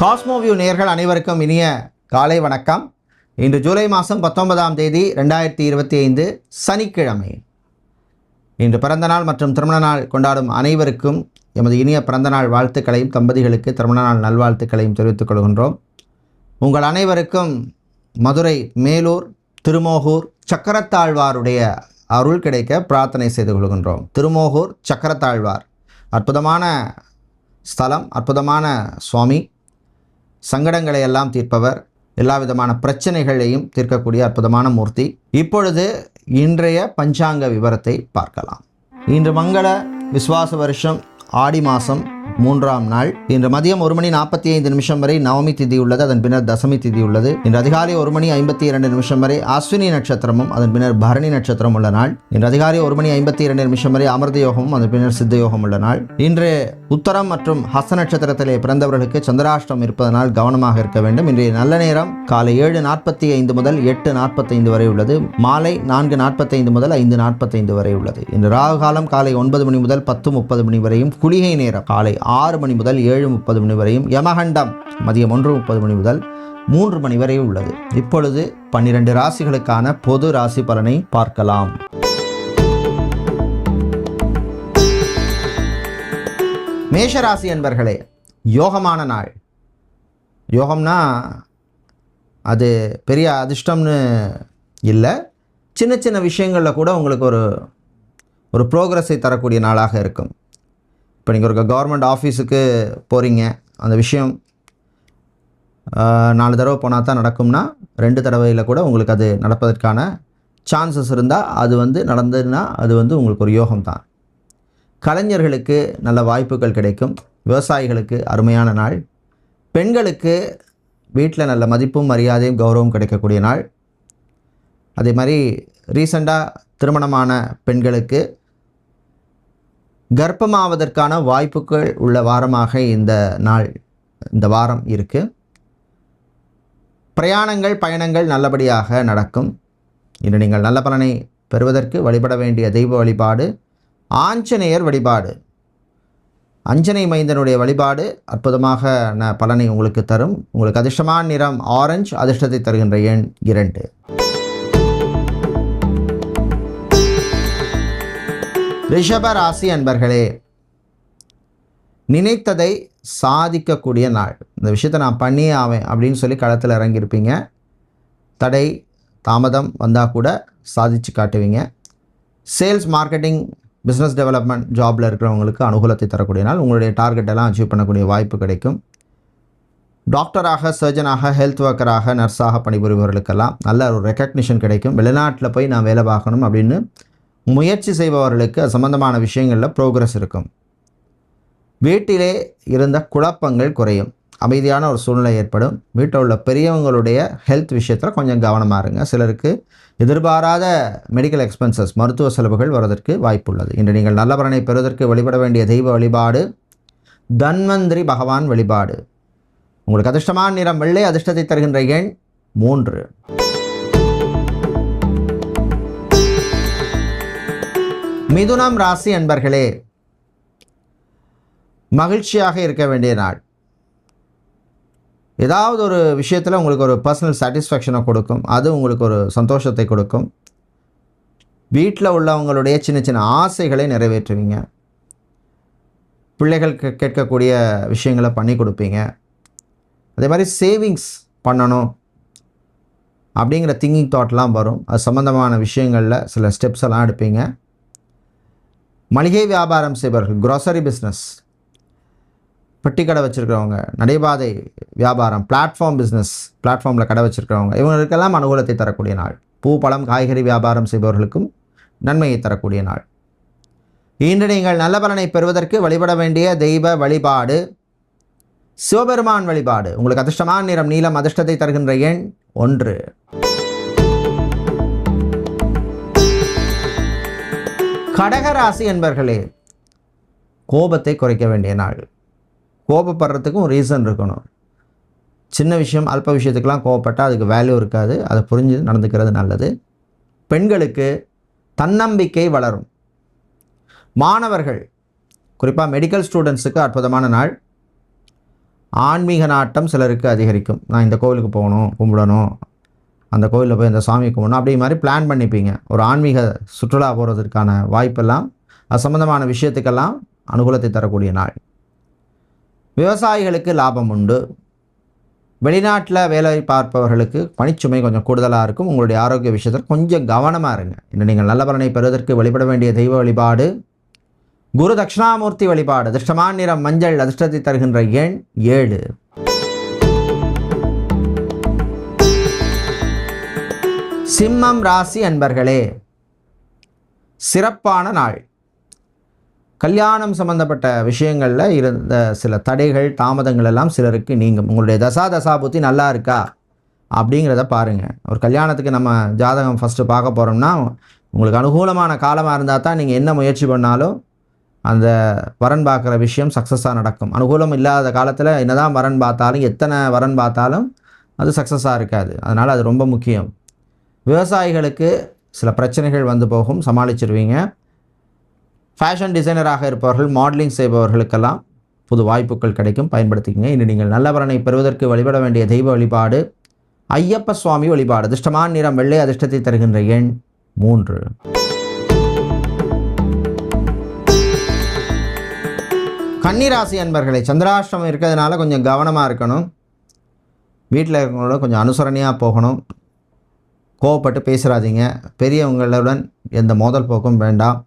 Cosmoview நேர்கள் அனைவருக்கும் இனிய காலை வணக்கம். இன்று ஜூலை மாதம் பத்தொன்பதாம் தேதி ரெண்டாயிரத்தி இருபத்தி ஐந்து சனிக்கிழமை. இன்று பிறந்தநாள் மற்றும் திருமண நாள் கொண்டாடும் அனைவருக்கும் எமது இனிய பிறந்தநாள் வாழ்த்துக்களையும் தம்பதிகளுக்கு திருமண நாள் நல்வாழ்த்துக்களையும் தெரிவித்துக் கொள்கின்றோம். உங்கள் அனைவருக்கும் மதுரை மேலூர் திருமோகூர் சக்கரத்தாழ்வாருடைய அருள் கிடைக்க பிரார்த்தனை செய்து கொள்கின்றோம். திருமோகூர் சக்கரத்தாழ்வார். அற்புதமான ஸ்தலம் அற்புதமான சுவாமி. சங்கடங்களை எல்லாம் தீர்ப்பவர். எல்லா விதமான பிரச்சனைகளையும் தீர்க்கக்கூடிய அற்புதமான மூர்த்தி. இப்பொழுது இன்றைய பஞ்சாங்க விவரத்தை பார்க்கலாம். இன்று மங்கள விஸ்வாச வருஷம் ஆடி மாதம் மூன்றாம் நாள். இன்று மதியம் ஒரு மணி நாற்பத்தி ஐந்து நிமிஷம் வரை நவமி திதி உள்ளது அதன் பின்னர் தசமி திதி உள்ளது. இன்று அதிகாலை ஒரு மணி ஐம்பத்தி இரண்டு நிமிஷம் வரை அஸ்வினி நட்சத்திரமும் அதன் பின்னர் பரணி நட்சத்திரம் உள்ள நாள். இன்று அதிகாலை ஒரு மணி ஐம்பத்தி இரண்டு நிமிஷம் வரை அமிர்த யோகமும் அதன் பின்னர் சித்த யோகம் உள்ள நாள். இன்று உத்தரம் மற்றும் ஹஸ்த நட்சத்திரத்திலே பிறந்தவர்களுக்கு சந்திராஷ்டம் இருப்பதனால் கவனமாக இருக்க வேண்டும். இன்றைய நல்ல நேரம் காலை ஏழு நாற்பத்தி ஐந்து முதல் எட்டு நாற்பத்தைந்து வரை உள்ளது. மாலை நான்கு நாற்பத்தைந்து முதல் ஐந்து நாற்பத்தைந்து வரை உள்ளது. இன்று ராகு காலம் காலை ஒன்பது மணி முதல் பத்து முப்பது மணி வரையும் குளிகை நேரம். காலை ஆறு மணி முதல் ஏழு முப்பது மணி வரையும் யமகண்டம். மதியம் ஒன்று முப்பது மணி முதல் மூன்று மணி வரை உள்ளது. இப்பொழுது பன்னிரண்டு ராசிகளுக்கான பொது ராசி பலனை பார்க்கலாம். மேஷராசி என்பர்களே யோகமான நாள். யோகம்னா அது பெரிய அதிர்ஷ்டம்னு இல்லை. சின்ன சின்ன விஷயங்களில் கூட உங்களுக்கு ஒரு ஒரு ப்ரோக்ரஸை தரக்கூடிய நாளாக இருக்கும். இப்போ நீங்கள் ஒரு கவர்மெண்ட் ஆஃபீஸுக்கு போகிறீங்க அந்த விஷயம் நாலு தடவை போனால் தான் நடக்கும்னா ரெண்டு தடவையில் கூட உங்களுக்கு அது நடப்பதற்கான சான்சஸ் இருந்தால் அது வந்து நடந்ததுன்னா அது வந்து உங்களுக்கு ஒரு யோகம் தான் கலைஞர்களுக்கு நல்ல வாய்ப்புகள் கிடைக்கும். விவசாயிகளுக்கு அருமையான நாள். பெண்களுக்கு வீட்டில் நல்ல மதிப்பும் மரியாதையும் கௌரவம் கிடைக்கக்கூடிய நாள். அதே மாதிரி ரீசண்டாக திருமணமான பெண்களுக்கு கர்ப்பமாவதற்கான வாய்ப்புகள் உள்ள வாரமாக இந்த நாள் இந்த வாரம் இருக்குது பிரயாணங்கள் பயணங்கள் நல்லபடியாக நடக்கும். இன்று நீங்கள் நல்ல பலனை பெறுவதற்கு வழிபட வேண்டிய தெய்வ வழிபாடு ஆஞ்சநேயர் வழிபாடு. அஞ்சனை மைந்தனுடைய வழிபாடு அற்புதமாக ந- பலனை உங்களுக்கு தரும். உங்களுக்கு அதிர்ஷ்டமான நிறம் ஆரஞ்சு அதிர்ஷ்டத்தை தருகின்ற எண் இரண்டு. ரிஷப ராசி அன்பர்களே நினைத்ததை சாதிக்கக்கூடிய நாள். இந்த விஷயத்தை நான் பண்ணியே ஆவேன் அப்படின்னு சொல்லி களத்தில் இறங்கியிருப்பீங்க. தடை தாமதம் வந்தால் கூட சாதிச்சு காட்டுவீங்க. சேல்ஸ் மார்க்கெட்டிங் பிஸ்னஸ் டெவலப்மெண்ட் ஜாபில் இருக்கிறவங்களுக்கு அனுகூலத்தை தரக்கூடிய நாள். உங்களுடைய டார்கெட் எல்லாம் அச்சீவ் பண்ணக்கூடிய வாய்ப்பு கிடைக்கும். டாக்டராக சர்ஜனாக ஹெல்த் ஒர்க்கராக நர்ஸாக பணிபுரிபவர்களுக்கெல்லாம் நல்ல ஒரு ரெக்கக்னிஷன் கிடைக்கும். வெளிநாட்டில் போய் நான் வேலை பார்க்கணும் அப்படின்னு முயற்சி செய்பவர்களுக்கு அது சம்பந்தமான விஷயங்களில் ப்ரோக்ரஸ் இருக்கும். வீட்டிலே இருந்த குழப்பங்கள் குறையும். அமைதியான ஒரு சூழ்நிலை ஏற்படும். வீட்டில் உள்ள பெரியவங்களுடைய ஹெல்த் விஷயத்தில் கொஞ்சம் கவனமாக இருங்க. சிலருக்கு எதிர்பாராத மெடிக்கல் எக்ஸ்பென்சஸ் மருத்துவ செலவுகள் வருவதற்கு வாய்ப்புள்ளது இன்று நீங்கள் நல்ல பலனை பெறுவதற்கு வழிபட வேண்டிய தெய்வ வழிபாடு தன்வந்திரி பகவான் வழிபாடு. உங்களுக்கு அதிர்ஷ்டமான நிறம் வெள்ளை அதிர்ஷ்டத்தை தருகின்ற எண் மூன்று. மிதுனம் ராசி அன்பர்களே மகிழ்ச்சியாக இருக்க வேண்டிய நாள். ஏதாவது ஒரு விஷயத்தில் உங்களுக்கு ஒரு பர்சனல் சாட்டிஸ்ஃபேக்ஷனை கொடுக்கும். அது உங்களுக்கு ஒரு சந்தோஷத்தை கொடுக்கும். வீட்டில் உள்ளவங்களுடைய சின்ன சின்ன ஆசைகளை நிறைவேற்றுவீங்க. பிள்ளைகள் கேட்கக்கூடிய விஷயங்களை பண்ணி கொடுப்பீங்க. அதே மாதிரி சேவிங்ஸ் பண்ணணும். அப்படிங்கிற திங்கிங் தாட்லாம் வரும். அது சம்மந்தமான விஷயங்களில் சில ஸ்டெப்ஸ் எல்லாம் எடுப்பீங்க. மளிகை வியாபாரம் செய்பவர்கள் க்ரோசரி பிஸ்னஸ் பெட்டி கடை வச்சுருக்கிறவங்க நடைபாதை வியாபாரம் பிளாட்ஃபார்ம் பிஸ்னஸ் பிளாட்ஃபார்மில் கடை வச்சுருக்கிறவங்க இவங்களுக்கெல்லாம் அனுகூலத்தை தரக்கூடிய நாள். பூ பழம் காய்கறி வியாபாரம் செய்பவர்களுக்கும் நன்மையை தரக்கூடிய நாள். இன்று நீங்கள் நல்ல பலனை பெறுவதற்கு வழிபட வேண்டிய தெய்வ வழிபாடு சிவபெருமான் வழிபாடு. உங்களுக்கு அதிர்ஷ்டமான நிறம் நீளம் அதிர்ஷ்டத்தை தருகின்ற எண் ஒன்று. கடகராசி என்பர்களே கோபத்தை குறைக்க வேண்டிய நாள். கோபப்படுறதுக்கும் ரீசன் இருக்கணும். சின்ன விஷயம் அல்ப விஷயத்துக்கெலாம் கோவப்பட்டால் அதுக்கு வேல்யூ இருக்காது. அதை புரிஞ்சு நடந்துக்கிறது நல்லது. பெண்களுக்கு தன்னம்பிக்கை வளரும். மாணவர்கள் குறிப்பாக மெடிக்கல் ஸ்டூடெண்ட்ஸுக்கு அற்புதமான நாள். ஆன்மீக நாட்டம் சிலருக்கு அதிகரிக்கும். நான் இந்த கோவிலுக்கு போகணும் கும்பிடணும் அந்த கோயிலில் போய் அந்த சாமி கும்பிடணும். அப்படி மாதிரி பிளான் பண்ணிப்பீங்க. ஒரு ஆன்மீக சுற்றுலா போகிறதுக்கான வாய்ப்பெல்லாம் அது சம்மந்தமான விஷயத்துக்கெல்லாம் அனுகூலத்தை தரக்கூடிய நாள். விவசாயிகளுக்கு லாபம் உண்டு. வெளிநாட்டில் வேலை பார்ப்பவர்களுக்கு பணிச்சுமை கொஞ்சம் கூடுதலாக இருக்கும். உங்களுடைய ஆரோக்கிய விஷயத்தில் கொஞ்சம் கவனமாக இருங்க. இன்னும் நீங்கள் நல்ல பலனை பெறுவதற்கு வழிபட வேண்டிய தெய்வ வழிபாடு குரு தட்சிணாமூர்த்தி வழிபாடு அதிர்ஷ்டமான நிறம் மஞ்சள் அதிர்ஷ்டத்தை தருகின்ற எண் ஏழு. சிம்மம் ராசி அன்பர்களே சிறப்பான நாள். கல்யாணம் சம்பந்தப்பட்ட விஷயங்களில் இருந்த சில தடைகள் தாமதங்கள் எல்லாம் சிலருக்கு நீங்கும். உங்களுடைய தசா தசாபுத்தி நல்லா இருக்கா? அப்படிங்கிறத பாருங்கள் ஒரு கல்யாணத்துக்கு நம்ம ஜாதகம் ஃபஸ்ட்டு பார்க்க போகிறோம்னா உங்களுக்கு அனுகூலமான காலமாக இருந்தால் தான் நீங்கள் என்ன முயற்சி பண்ணாலும் அந்த வரன் பார்க்குற விஷயம் சக்ஸஸாக நடக்கும். அனுகூலம் இல்லாத காலத்தில் என்னதான் வரன் பார்த்தாலும் எத்தனை வரன் பார்த்தாலும் அது சக்ஸஸாக இருக்காது. அதனால் அது ரொம்ப முக்கியம். விவசாயிகளுக்கு சில பிரச்சனைகள் வந்து போகும் சமாளிச்சிருவீங்க. ஃபேஷன் டிசைனராக இருப்பவர்கள் மாடலிங் செய்பவர்களுக்கெல்லாம் புது வாய்ப்புகள் கிடைக்கும் பயன்படுத்திக்கங்க. இன்று நீங்கள் நல்ல பலனை பெறுவதற்கு வழிபட வேண்டிய தெய்வ வழிபாடு ஐயப்ப சுவாமி வழிபாடு. அதிர்ஷ்டமான நிறம் வெள்ளை அதிர்ஷ்டத்தை தருகின்ற எண் மூன்று. கன்னிராசி அன்பர்களை சந்திராஷ்டிரம் இருக்கிறதுனால கொஞ்சம் கவனமாக இருக்கணும். வீட்டில் இருக்கிறவங்களோட கொஞ்சம் அனுசரணையாக போகணும். கோவப்பட்டு பேசுகிறாதீங்க பெரியவங்களுடன் எந்த மோதல் போக்கும் வேண்டாம்.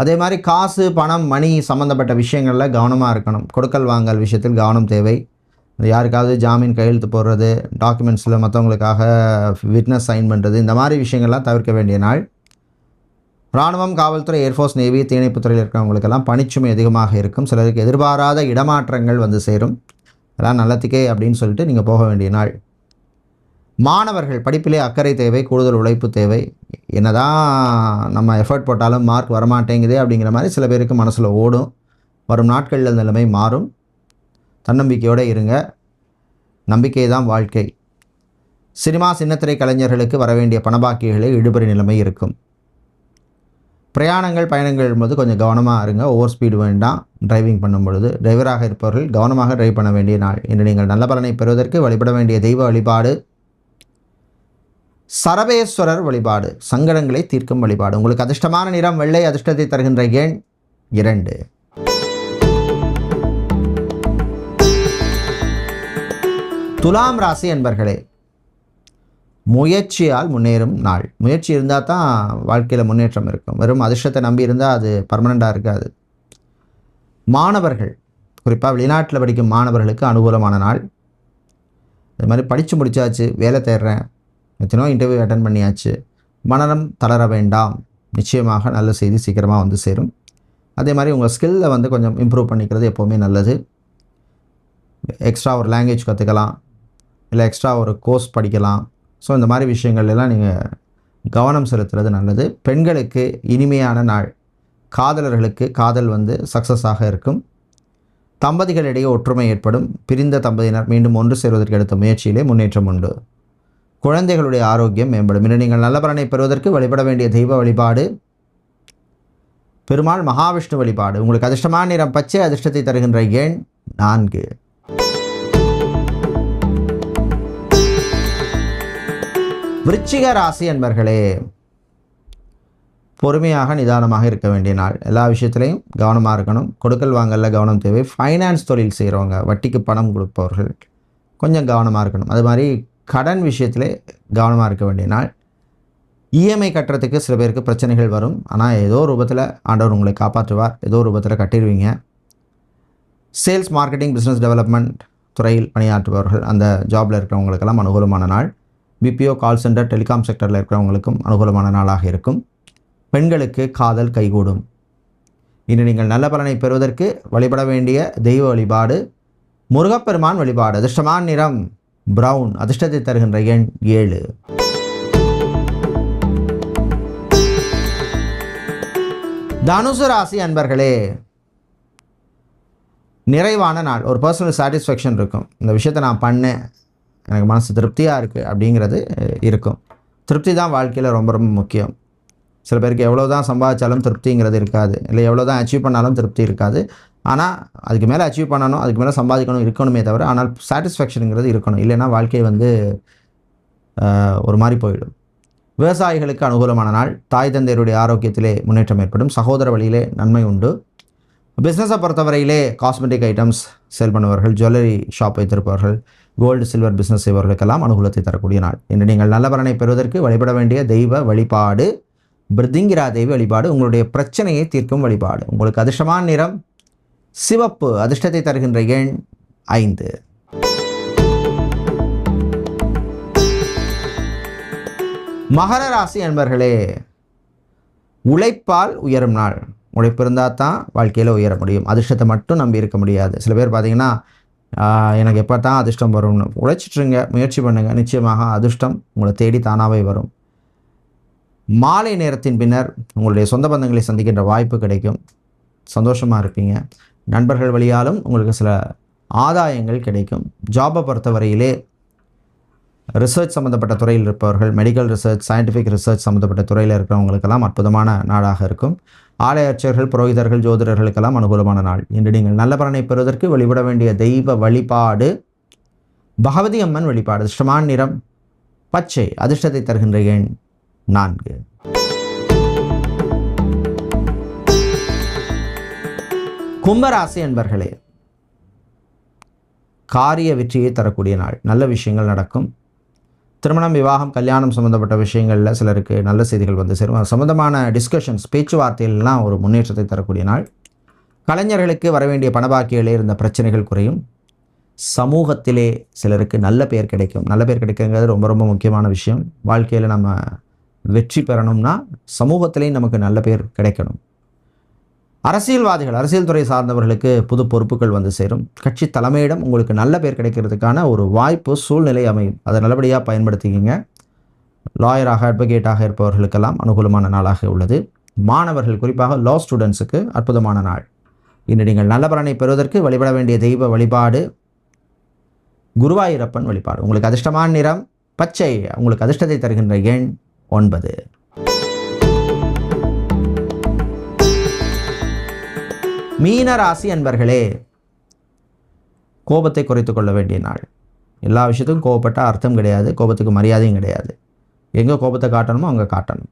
அதே மாதிரி காசு பணம் மணி சம்மந்தப்பட்ட விஷயங்களில் கவனமாக இருக்கணும். கொடுக்கல் வாங்கல் விஷயத்தில் கவனம் தேவை. யாருக்காவது ஜாமீன் கையெழுத்து போடுறது டாக்குமெண்ட்ஸில் மற்றவங்களுக்காக விட்னஸ் சைன் பண்ணுறது இந்த மாதிரி விஷயங்கள்லாம் தவிர்க்க வேண்டிய நாள். இராணுவம் காவல்துறை ஏர்ஃபோர்ஸ் நேவி தீயணைப்புத்துறையில் இருக்கிறவங்களுக்கெல்லாம் பணிச்சுமை அதிகமாக இருக்கும். சிலருக்கு எதிர்பாராத இடமாற்றங்கள் வந்து சேரும். அதெல்லாம் நல்லத்துக்கே அப்படின்னு சொல்லிட்டு நீங்கள் போக வேண்டிய நாள். மாணவர்கள் படிப்பிலே அக்கறை தேவை கூடுதல் உழைப்பு தேவை. என்னதான் நம்ம எஃபர்ட் போட்டாலும் மார்க் வரமாட்டேங்குதே அப்படிங்கிற மாதிரி சில பேருக்கு மனசில் ஓடும். வரும் நாட்களில் நிலைமை மாறும். தன்னம்பிக்கையோடு இருங்க. நம்பிக்கை தான் வாழ்க்கை. சினிமா சின்னத்திரை கலைஞர்களுக்கு வரவேண்டிய பணபாக்கிகளை இழுபறி நிலைமை இருக்கும். பிரயாணங்கள் பயணங்கள் போது கொஞ்சம் கவனமாக இருங்க. ஓவர் ஸ்பீடு வேண்டாம். டிரைவிங் பண்ணும் பொழுது டிரைவராக இருப்பவர்கள் கவனமாக டிரைவ் பண்ண வேண்டிய நாள். இன்று நீங்கள் நல்ல பலனை பெறுவதற்கு வழிபட வேண்டிய தெய்வ வழிபாடு சரபேஸ்வரர் வழிபாடு சங்கடங்களை தீர்க்கும் வழிபாடு. உங்களுக்கு அதிர்ஷ்டமான நிறம் வெள்ளை அதிர்ஷ்டத்தை தருகின்ற எண் இரண்டு. துலாம் ராசி என்பர்களே முயற்சியால் முன்னேறும் நாள். முயற்சி இருந்தால் தான் வாழ்க்கையில் முன்னேற்றம் இருக்கும். வெறும் அதிர்ஷ்டத்தை நம்பி இருந்தால் அது பர்மனெண்ட்டாக இருக்காது. மாணவர்கள் குறிப்பாக வெளிநாட்டில் படிக்கும் மாணவர்களுக்கு அனுகூலமான நாள். இது மாதிரி படித்து முடித்தாச்சு வேலை தேடுறேன் எத்தனையோ இன்டர்வியூ அட்டன் பண்ணியாச்சு. மனநம் தளர வேண்டாம். நிச்சயமாக நல்ல செய்தி சீக்கிரமாக வந்து சேரும். அதே மாதிரி உங்கள் ஸ்கில்லை வந்து கொஞ்சம் இம்ப்ரூவ் பண்ணிக்கிறது எப்போவுமே நல்லது. எக்ஸ்ட்ரா ஒரு லாங்குவேஜ் கற்றுக்கலாம் இல்லை எக்ஸ்ட்ரா ஒரு கோர்ஸ் படிக்கலாம். ஸோ இந்த மாதிரி விஷயங்கள் எல்லாம் நீங்கள் கவனம் செலுத்துறது நல்லது. பெண்களுக்கு இனிமையான நாள். காதலர்களுக்கு காதல் வந்து சக்ஸஸாக இருக்கும். தம்பதிகளிடையே ஒற்றுமை ஏற்படும். பிரிந்த தம்பதியினர் மீண்டும் ஒன்று சேர்வதற்கு எடுத்த முயற்சியிலே முன்னேற்றம் உண்டு. குழந்தைகளுடைய ஆரோக்கியம் மேம்படும். இன்று நீங்கள் நல்ல பலனை பெறுவதற்கு வழிபட வேண்டிய தெய்வ வழிபாடு பெருமாள் மகாவிஷ்ணு வழிபாடு. உங்களுக்கு அதிர்ஷ்டமான நிறம் பச்சை அதிர்ஷ்டத்தை தருகின்ற எண் நான்கு. விருச்சிக ராசி என்பர்களே பொறுமையாக நிதானமாக இருக்க வேண்டிய நாள். எல்லா விஷயத்துலையும் கவனமாக இருக்கணும். கொடுக்கல் வாங்கல கவனம் தேவை. ஃபைனான்ஸ் தொழில் செய்கிறவங்க வட்டிக்கு பணம் கொடுப்பவர்கள் கொஞ்சம் கவனமாக இருக்கணும். அது மாதிரி கடன் விஷயத்தில் கவனமாக இருக்க வேண்டிய நாள். இஎம்ஐ கட்டுறதுக்கு சில பேருக்கு பிரச்சனைகள் வரும். ஆனால் ஏதோ ரூபத்தில் ஆண்டவர் உங்களை காப்பாற்றுவார். ஏதோ ரூபத்தில் கட்டிடுவீங்க. சேல்ஸ் மார்க்கெட்டிங் பிஸ்னஸ் டெவலப்மெண்ட் துறையில் பணியாற்றுபவர்கள் அந்த ஜாபில் இருக்கிறவங்களுக்கெல்லாம் அனுகூலமான நாள். பிபிஓ கால் சென்டர் டெலிகாம் செக்டரில் இருக்கிறவங்களுக்கும் அனுகூலமான நாளாக இருக்கும். பெண்களுக்கு காதல் கைகூடும். இன்று நீங்கள் நல்ல பலனை பெறுவதற்கு வழிபட வேண்டிய தெய்வ வழிபாடு முருகப்பெருமான் வழிபாடு அதிர்ஷ்டமான நிறம். பிரவுன் அதிர்ஷ்டத்தை தருகின்ற எண் ஏழு. தனுசு ராசி அன்பர்களே நிறைவான நாள் ஒரு பர்சனல் சாட்டிஸ்ஃபேக்ஷன் இருக்கும். இந்த விஷயத்தை நான் பண்ணேன். எனக்கு மனசு திருப்தியாக இருக்குது அப்படிங்கிறது இருக்கும். திருப்தி தான் வாழ்க்கையில் ரொம்ப ரொம்ப முக்கியம். சில பேருக்கு எவ்வளோ தான் சம்பாதிச்சாலும் திருப்திங்கிறது இருக்காது. இல்லை எவ்வளோ தான் அச்சீவ் பண்ணாலும் திருப்தி இருக்காது. ஆனால் அதுக்கு மேலே அச்சீவ் பண்ணணும் அதுக்கு மேலே சம்பாதிக்கணும் இருக்கணுமே தவிர ஆனால் சாட்டிஸ்ஃபேக்ஷனுங்கிறது இருக்கணும். இல்லைன்னா வாழ்க்கை வந்து ஒரு மாதிரி போயிடும். விவசாயிகளுக்கு அனுகூலமான நாள். தாய் தந்தையருடைய ஆரோக்கியத்திலே முன்னேற்றம் ஏற்படும். சகோதர வழியிலே நன்மை உண்டு. பிஸ்னஸை பொறுத்தவரையிலே காஸ்மெட்டிக் ஐட்டம்ஸ் சேல் பண்ணுவார்கள் ஜுவல்லரி ஷாப் வைத்திருப்பவர்கள் கோல்டு சில்வர் பிஸ்னஸ் செய்பவர்களுக்கெல்லாம் அனுகூலத்தை தரக்கூடிய நாள். இன்று நீங்கள் நல்ல பலனை பெறுவதற்கு வழிபட வேண்டிய தெய்வ வழிபாடு பிருதிங்கிரா தெய்வ வழிபாடு உங்களுடைய பிரச்சனையை தீர்க்கும் வழிபாடு. உங்களுக்கு அதிர்ஷ்டமான நிறம் சிவப்பு அதிர்ஷ்டத்தை தருகின்ற எண் ஐந்து. மகர ராசி அன்பர்களே உழைப்பால் உயரும் நாள். உழைப்பு இருந்தால் தான் வாழ்க்கையில் உயர முடியும். அதிர்ஷ்டத்தை மட்டும் நம்பி இருக்க முடியாது. சில பேர் பார்த்தீங்கன்னா எனக்கு எப்போ தான் அதிர்ஷ்டம் வரும்னு உழைச்சிட்ருங்க முயற்சி பண்ணுங்கள் நிச்சயமாக அதிர்ஷ்டம் உங்களை தேடி தானாகவே வரும். மாலை நேரத்தின் பின்னர் உங்களுடைய சொந்த பந்தங்களை சந்திக்கின்ற வாய்ப்பு கிடைக்கும். சந்தோஷமாக இருப்பீங்க. நண்பர்கள் வழியாலும் உங்களுக்கு சில ஆதாயங்கள் கிடைக்கும். ஜாபை பொறுத்தவரையிலே ரிசர்ச் சம்மந்தப்பட்ட துறையில் இருப்பவர்கள் மெடிக்கல் ரிசர்ச் சயின்டிஃபிக் ரிசர்ச் சம்மந்தப்பட்ட துறையில் இருக்கிறவங்களுக்கெல்லாம் அற்புதமான நாடாக இருக்கும். ஆலய அர்ச்சகர்கள் புரோகிதர்கள் ஜோதிடர்களுக்கெல்லாம் அனுகூலமான நாள். இன்று நீங்கள் நல்ல பலனை பெறுவதற்கு வழிபட வேண்டிய தெய்வ வழிபாடு பகவதி அம்மன் வழிபாடு அதிர்ஷ்டமான நிறம் பச்சை அதிர்ஷ்டத்தை தருகின்ற எண் நான்கு. கும்பராசி என்பர்களே காரிய வெற்றியை தரக்கூடிய நாள். நல்ல விஷயங்கள் நடக்கும். திருமணம் விவாகம் கல்யாணம் சம்மந்தப்பட்ட விஷயங்களில் சிலருக்கு நல்ல செய்திகள் வந்து சேரும். அது சம்மந்தமான டிஸ்கஷன்ஸ் பேச்சுவார்த்தையிலலாம் ஒரு முன்னேற்றத்தை தரக்கூடிய நாள். கலைஞர்களுக்கு வரவேண்டிய பணபாக்கியிலே இருந்த பிரச்சனைகள் குறையும். சமூகத்திலே சிலருக்கு நல்ல பேர் கிடைக்கும். நல்ல பேர் கிடைக்குங்கிறது ரொம்ப ரொம்ப முக்கியமான விஷயம். வாழ்க்கையில் நம்ம வெற்றி பெறணும்னா சமூகத்திலேயும் நமக்கு நல்ல பேர் கிடைக்கணும். அரசியல்வாதிகள் அரசியல் துறை சார்ந்தவர்களுக்கு புது பொறுப்புகள் வந்து சேரும். கட்சி தலைமையிடம் உங்களுக்கு நல்ல பேர் கிடைக்கிறதுக்கான ஒரு வாய்ப்பு சூழ்நிலை அமையும். அதை நல்லபடியாக பயன்படுத்திக்கிங்க. லாயராக அட்வொகேட்டாக இருப்பவர்களுக்கெல்லாம் அனுகூலமான நாளாக உள்ளது. மாணவர்கள் குறிப்பாக லா ஸ்டூடெண்ட்ஸுக்கு அற்புதமான நாள். இன்று நீங்கள் நல்ல பலனை பெறுவதற்கு வழிபட வேண்டிய தெய்வ வழிபாடு குருவாயூரப்பன் வழிபாடு. உங்களுக்கு அதிர்ஷ்டமான நிறம் பச்சை. உங்களுக்கு அதிர்ஷ்டத்தை தருகின்ற எண் ஒன்பது. மீன ராசி அன்பர்களே கோபத்தை குறைத்து கொள்ள வேண்டிய நாள். எல்லா விஷயத்துக்கும் கோபப்பட்ட அர்த்தம் கிடையாது கோபத்துக்கு மரியாதையும் கிடையாது. எங்கே கோபத்தை காட்டணுமோ அங்கே காட்டணும்.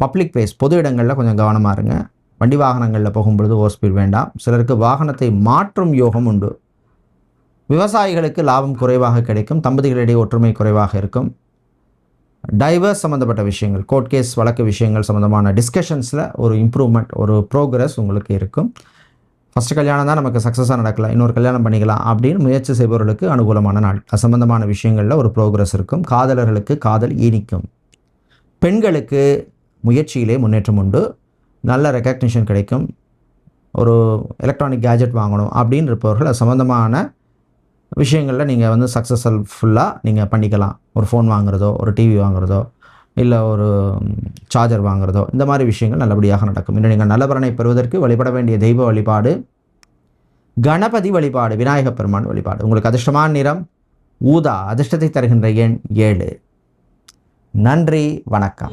பப்ளிக் பிளேஸ் பொது இடங்களில் கொஞ்சம் கவனமாக இருங்க. வண்டி வாகனங்களில் போகும்பொழுது ஓவர் ஸ்பீட் வேண்டாம். சிலருக்கு வாகனத்தை மாற்றும் யோகம் உண்டு. விவசாயிகளுக்கு லாபம் குறைவாக கிடைக்கும். தம்பதிகளிடையே ஒற்றுமை குறைவாக இருக்கும். டைவர்ஸ் சம்மந்தப்பட்ட விஷயங்கள் கோர்ட் கேஸ் வழக்கு விஷயங்கள் சம்மந்தமான டிஸ்கஷன்ஸில் ஒரு இம்ப்ரூவ்மெண்ட் ஒரு ப்ரோக்ரஸ் உங்களுக்கு இருக்கும். ஃபஸ்ட்டு கல்யாணம் தான் நமக்கு சக்ஸஸாக நடக்கலாம் இன்னொரு கல்யாணம் பண்ணிக்கலாம் அப்படின்னு முயற்சி செய்பவர்களுக்கு அனுகூலமான நாள். அது சம்மந்தமான விஷயங்களில் ஒரு ப்ரோக்ரஸ் இருக்கும். காதலர்களுக்கு காதல் ஈனிக்கும் பெண்களுக்கு முயற்சியிலே முன்னேற்றம் உண்டு. நல்ல ரெக்கக்னிஷன் கிடைக்கும். ஒரு எலக்ட்ரானிக் கேஜெட் வாங்கணும் அப்படின்னு இருப்பவர்கள் அது சம்மந்தமான விஷயங்களில் நீங்கள் வந்து சக்ஸஸ்ஃபுல்லாக நீங்கள் பண்ணிக்கலாம். ஒரு ஃபோன் வாங்குறதோ ஒரு டிவி வாங்குறதோ இல்லை ஒரு சார்ஜர் வாங்குறதோ இந்த மாதிரி விஷயங்கள் நல்லபடியாக நடக்கும். இன்னும் நீங்கள் நல்ல பெறுவதற்கு வழிபட வேண்டிய தெய்வ வழிபாடு கணபதி வழிபாடு விநாயகப் பெருமான் வழிபாடு. உங்களுக்கு அதிர்ஷ்டமான நிறம் ஊதா அதிர்ஷ்டத்தை தருகின்ற எண் ஏழு. நன்றி வணக்கம்.